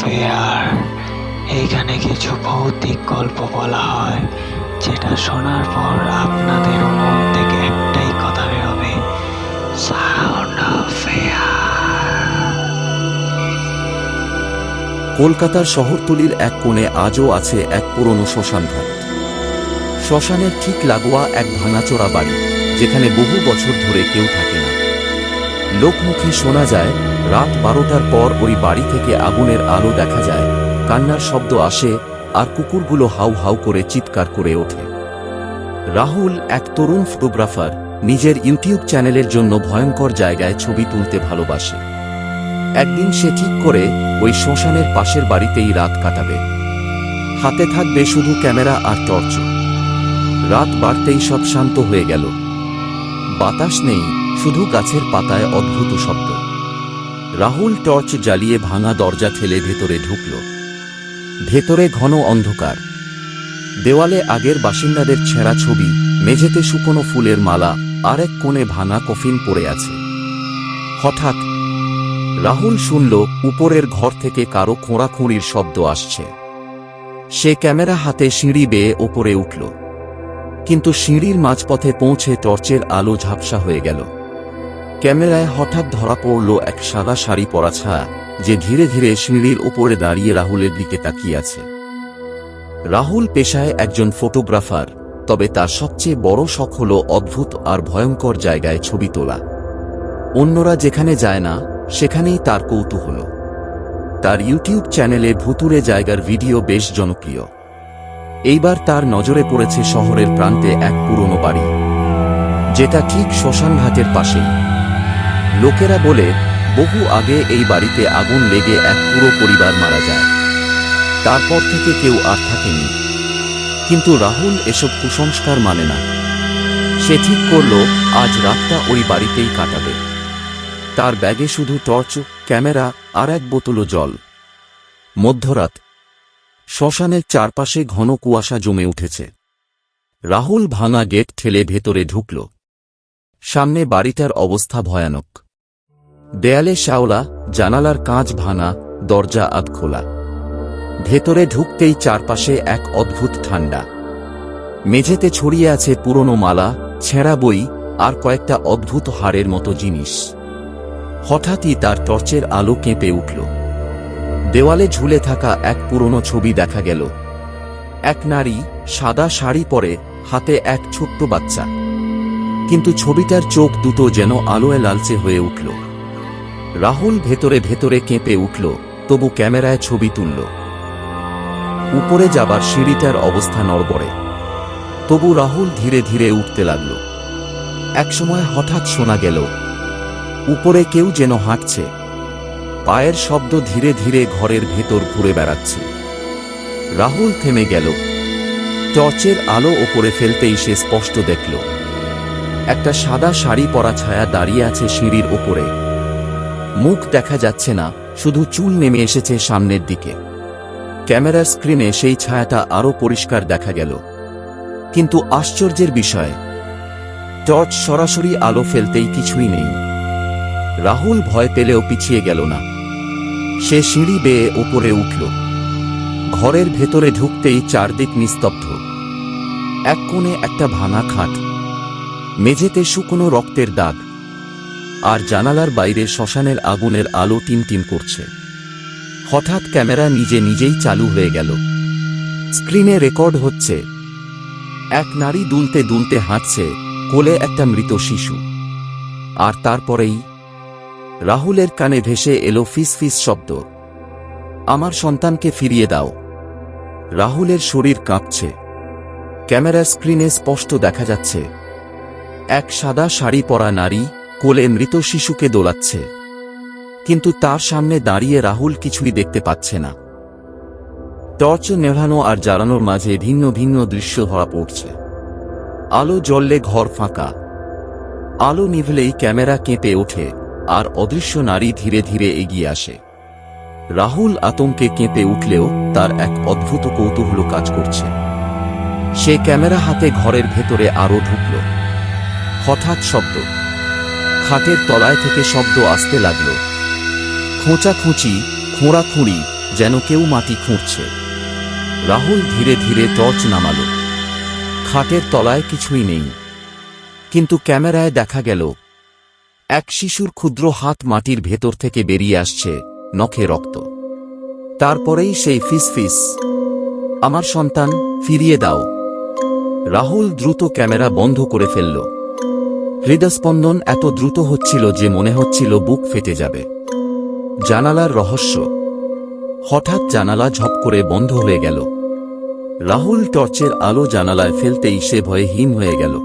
Fair এইখানে কিছু ভৌতিক গল্প বলা হয়, যেটা শোনার পর আপনাদের মন থেকে একটাই কথা বেরোবে সাউন্ড অফ কলকাতার শহরতলির এক কোণে আজও আছে এক পুরনো শ্মশানঘাট শ্মশানের ঠিক লাগোয়া এক ভাঙাচোরা বাড়ি, যেখানে বহু বছর ধরে কেউ থাকে না। লোকমুখে শোনা যায়, রাত বারোটার পর ওই বাড়ি থেকে আগুনের আলো দেখা যায়, কান্নার শব্দ আসে, আর কুকুরগুলো হাউ হাউ করে চিৎকার করে ওঠে। রাহুল এক তরুণ ফটোগ্রাফার, নিজের ইউটিউব চ্যানেলের জন্য ভয়ঙ্কর জায়গায় ছবি তুলতে ভালোবাসে। একদিন সে ঠিক করে ওই শ্মশানের পাশের বাড়িতেই রাত কাটাবে। হাতে থাকবে শুধু ক্যামেরা আর টর্চ। রাত বাড়তেই সব শান্ত হয়ে গেল। বাতাস নেই, শুধু গাছের পাতায় অদ্ভুত শব্দ। রাহুল টর্চ জ্বালিয়ে ভাঙা দরজা ঠেলে ভেতরে ঢুকল। ভেতরে ঘন অন্ধকার। দেওয়ালে আগের বাসিন্দাদের ছেঁড়া ছবি, মেঝেতে শুকনো ফুলের মালা, আর এক কোণে ভাঙা কফিন পড়ে আছে। হঠাৎ রাহুল শুনল, উপরের ঘর থেকে কারও খোঁড়াখুঁড়ির শব্দ আসছে। সে ক্যামেরা হাতে সিঁড়ি বেয়ে ওপরে উঠল। কিন্তু সিঁড়ির মাঝপথে পৌঁছে টর্চের আলো ঝাপসা হয়ে গেল। ক্যামেরায় হঠাৎ ধরা পড়ল এক সাদা শাড়ি পরা ছায়া, যে ধীরে ধীরে সিঁড়ির ওপরে দাঁড়িয়ে রাহুলের দিকে তাকিয়ে আছে। রাহুল পেশায় একজন ফটোগ্রাফার, তবে তার সবচেয়ে বড় শখ হল অদ্ভুত আর ভয়ঙ্কর জায়গায় ছবি তোলা। অন্যরা যেখানে যায় না, সেখানেই তার কৌতূহল। তার ইউটিউব চ্যানেলে ভুতুরে জায়গার ভিডিও বেশ জনপ্রিয়। এইবার তার নজরে পড়েছে শহরের প্রান্তে এক পুরনো বাড়ি, যেটা ঠিক শ্মশানঘাটের পাশেই। লোকেরা বলে, বহু আগে এই বাড়িতে আগুন লেগে এক পুরো পরিবার মারা যায়। তারপর থেকে কেউ আর থাকেনি। কিন্তু রাহুল এসব কুসংস্কার মানে না। সে ঠিক করল, আজ রাতটা ওই বাড়িতেই কাটাবে। তার ব্যাগে শুধু টর্চ, ক্যামেরা আর এক বোতলও জল। মধ্যরাত শ্মশানের চারপাশে ঘন কুয়াশা জমে উঠেছে। রাহুল ভাঙা গেট ঠেলে ভেতরে ঢুকল। সামনে বাড়িটার অবস্থা ভয়ানক। দেয়ালে শ্যাওলা, জানালার কাঁচ ভাঙা, দরজা আধ খোলা। ভেতরে ঢুকতেই চারপাশে এক অদ্ভুত ঠান্ডা। মেঝেতে ছড়িয়ে আছে পুরনো মালা, ছেঁড়া বই আর কয়েকটা অদ্ভুত হাড়ের মতো জিনিস। হঠাৎই তার টর্চের আলো কেঁপে উঠল। দেওয়ালে ঝুলে থাকা এক পুরনো ছবি দেখা গেল। এক নারী সাদা শাড়ি পরে হাতে এক ছোট্ট বাচ্চা। কিন্তু ছবিটার চোখ দুটো যেন আলোয় লালচে হয়ে উঠল। রাহুল ভেতরে ভেতরে কেঁপে উঠল, তবু ক্যামেরায় ছবি তুলল। উপরে যাবার সিঁড়িটার অবস্থা নড়বড়ে। তবু রাহুল ধীরে ধীরে উঠতে লাগল। একসময় হঠাৎ শোনা গেল, উপরে কেউ যেন হাঁটছে। পায়ের শব্দ ধীরে ধীরে ঘরের ভেতর ঘুরে বেড়াচ্ছে। রাহুল থেমে গেল। টর্চের আলো ওপরে ফেলতেই সে স্পষ্ট দেখল। একটা সাদা শাড়ি পরা ছায়া দাঁড়িয়ে আছে সিঁড়ির ওপরে। মুখ দেখা যাচ্ছে না, শুধু চুল নেমে এসেছে সামনের দিকে। ক্যামেরার স্ক্রিনে সেই ছায়াটা আরও পরিষ্কার দেখা গেল। কিন্তু আশ্চর্যের বিষয়, টর্চ সরাসরি আলো ফেলতেই কিছুই নেই। রাহুল ভয় পেলেও পিছিয়ে গেল না। সে সিঁড়ি বেয়ে ওপরে উঠল। ঘরের ভেতরে ঢুকতেই চারদিক নিস্তব্ধ। এক কোণে একটা ভাঙা খাট। মেঝেতে শুকনো রক্তের দাগ। আর জানালার বাইরে শ্মশানের আগুনের আলো টিমটিম করছে। হঠাৎ ক্যামেরা নিজে নিজেই চালু হয়ে গেল। স্ক্রিনে রেকর্ড হচ্ছে, এক নারী দুলতে দুলতে হাঁটছে কোলে একটা মৃত শিশু। আর তারপরেই রাহুলের কানে ভেসে এলো ফিস ফিস শব্দ। আমার সন্তানকে ফিরিয়ে দাও। রাহুলের শরীর কাঁপছে। ক্যামেরার স্ক্রিনে স্পষ্ট দেখা যাচ্ছে। এক সাদা শাড়ি পরা নারী কোলে মৃত শিশুকে দোলাচ্ছে। কিন্তু তার সামনে দাঁড়িয়ে রাহুল কিছুই দেখতে পাচ্ছে না। টর্চ নেভানো আর জ্বালানোর মাঝে ভিন্ন ভিন্ন দৃশ্য ধরা পড়ছে। আলো জ্বললে ঘর ফাঁকা। আলো নিভলেই ক্যামেরা কেঁপে ওঠে। আর অদৃশ্য নারী ধীরে ধীরে এগিয়ে আসে। রাহুল আতঙ্কে কেঁপে উঠলেও তার এক অদ্ভুত কৌতূহল কাজ করছে। সে ক্যামেরা হাতে ঘরের ভেতরে আরও ঢুকল। হঠাৎ শব্দ। খাটের তলায় থেকে শব্দ আসতে লাগল। খোঁচাখুঁচি খোঁড়াখুঁড়ি যেন কেউ মাটি খুঁড়ছে। রাহুল ধীরে ধীরে টর্চ নামালো। খাটের তলায় কিছুই নেই। কিন্তু ক্যামেরায় দেখা গেল এক শিশুর ক্ষুদ্র হাত মাটির ভেতর থেকে বেরিয়ে আসছে, নখে রক্ত। তারপরেই সেই ফিস ফিস, আমার সন্তান, ফিরিয়ে দাও। রাহুল দ্রুত ক্যামেরা বন্ধ করে ফেলল। হৃদস্পন্দন এত দ্রুত হচ্ছিল যে মনে হচ্ছিল বুক ফেটে যাবে। জানালার রহস্য। হঠাৎ জানালা ঝপ করে বন্ধ হয়ে গেল। রাহুল টর্চের আলো জানালায় ফেলতেই সে ভয়ে হীন হয়ে গেল।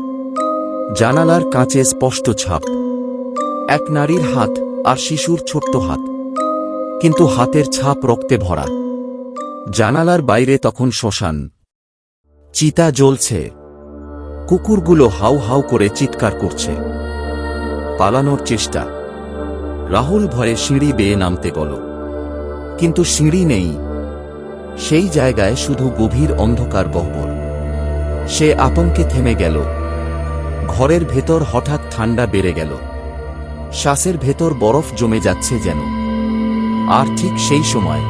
জানালার কাঁচে স্পষ্ট ছাপ। এক নারীর হাত আর শিশুর ছোট্ট হাত। কিন্তু হাতের ছাপ রক্তে ভরা। জানালার বাইরে তখন শ্মশান। চিতা জ্বলছে। কুকুরগুলো হাউ হাউ করে চিৎকার করছে। পালানোর চেষ্টা। রাহুল ভয়ে সিঁড়ি বেয়ে নামতে গেল। কিন্তু সিঁড়ি নেই। সেই জায়গায় শুধু গভীর অন্ধকার গহ্বর সে আতঙ্কে থেমে গেল। ঘরের ভেতর হঠাৎ ঠান্ডা বেড়ে গেল। শ্বাসের ভেতর বরফ জমে যাচ্ছে যেন। আর ঠিক সেই সময়,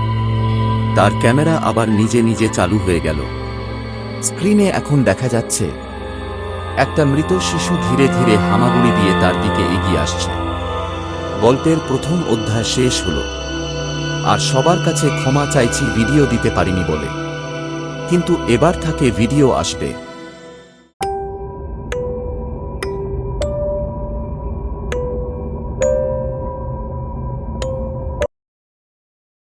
তার ক্যামেরা আবার নিজে নিজে চালু হয়ে গেল। স্ক্রিনে এখন দেখা যাচ্ছে, একটা মৃত শিশু ধীরে ধীরে হামাগুড়ি দিয়ে তার দিকে এগিয়ে আসছে। গল্পের প্রথম অধ্যায় শেষ হল। আর সবার কাছে ক্ষমা চাইছি, ভিডিও দিতে পারিনি বলে। কিন্তু এবার থাকে ভিডিও আসবে।